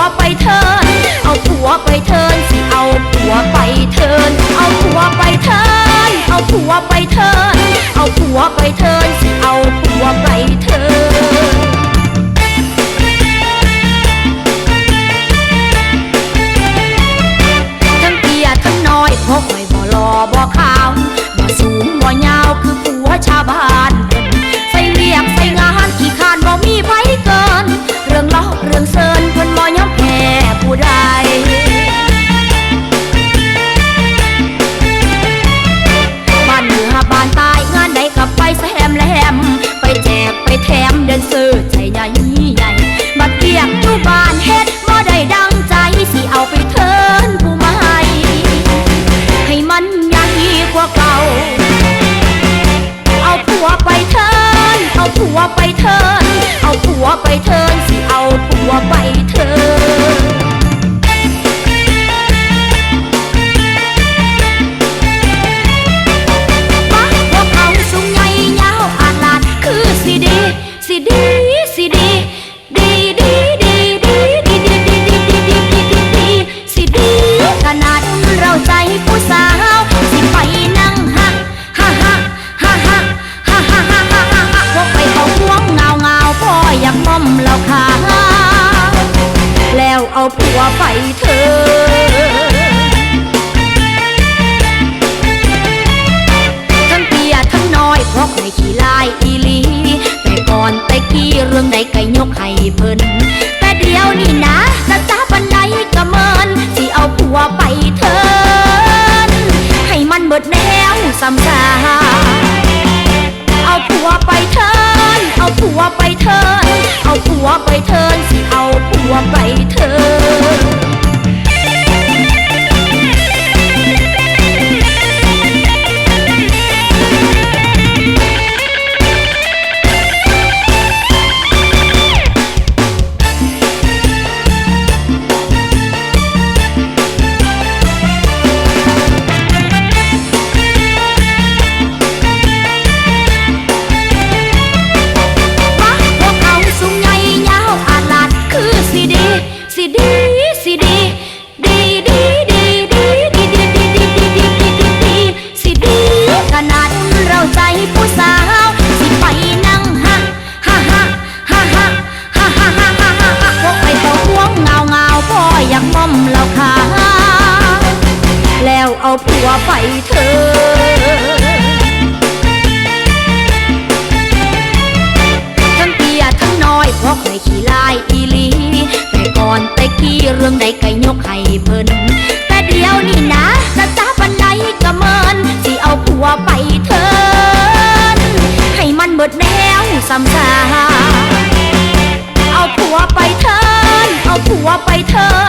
ผัวไปเทิน เอาผัวไปเทินสิเอาผัวไปเทิน เอาผัวไปเทิน เอาผัวไปเทิน เอาผัวไปเทิน ไปเทินเอาผัวไปเทินเอาผัวไปเทินสิเอาผัวไปเทิน ผัวไปเถอะทั้งเตี้ยทั้งน้อยเพราะใครขี้ลายอีลี แต่ก่อนแต่กี้เรื่องใดก็ยกให้เพิ่น แต่เดี๋ยวนี้นะจะจ้าปันใดก็เมินสิเอาผัวไปเทินให้มันเบิดแนวซ้ำซา เอาผัวไปเถอะทั้งเตี้ยทั้งน้อยเพราะใครขี้ลายอีลี แต่ก่อนแต่กี้เรื่องใดก็ยกให้เพิ่น แต่เดี๋ยวนี้นะจะจ้าปันใดก็เมินสิเอาผัวไปเทินให้มันเบิดแนวซ้ำซาเอาผัวไปเทินเอาผัวไปเทิน